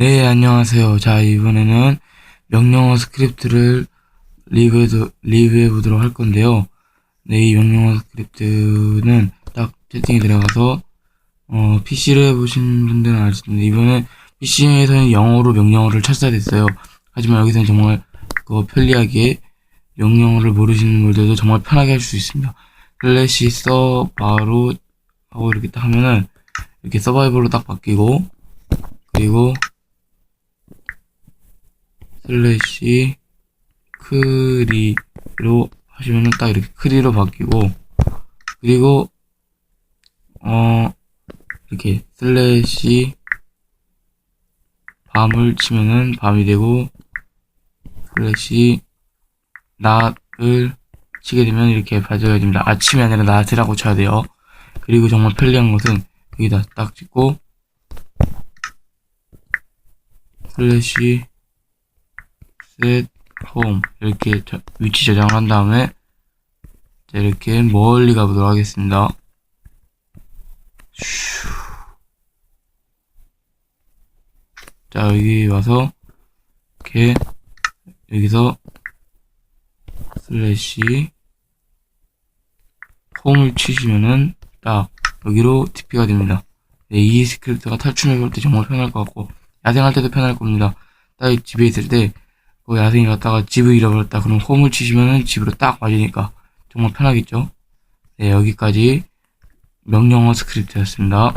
네, 안녕하세요. 자, 이번에는 명령어 스크립트를 리뷰해, 리뷰해 보도록 할 건데요. 네, 이 명령어 스크립트는 딱 채팅에 들어가서, 어, PC를 해보신 분들은 알수 있는데, 이번에 PC에서는 영어로 명령어를 찾아냈어요. 하지만 여기서는 정말 그 편리하게 명령어를 모르시는 분들도 정말 편하게 할 수 있습니다. 슬래시 써 바로 하고 이렇게 딱 하면은 이렇게 서바이벌로 딱 바뀌고 그리고 슬래시 크리로 하시면은 딱 이렇게 크리로 바뀌고 그리고 어 이렇게 슬래시 밤을 치면은 밤이 되고 슬래시 낮을 치게 되면 이렇게 봐줘야 됩니다. 아침이 아니라 낮이라고 쳐야 돼요. 그리고 정말 편리한 것은 여기다 딱 찍고 슬래시 set home 이렇게 저- 위치 저장을 한 다음에 자, 이렇게 멀리 가보도록 하겠습니다. 슈. 자 여기 와서 이렇게 여기서 슬래시 홈을 치시면은 딱 여기로 TP가 됩니다. 네, 이 스크립트가 탈출해 볼 때 정말 편할 것 같고 야생할 때도 편할 겁니다. 딱 집에 있을 때 그 야생이 갔다가 집을 잃어버렸다 그럼 홈을 치시면은 집으로 딱 와주니까 정말 편하겠죠? 네, 여기까지 명령어 스크립트였습니다.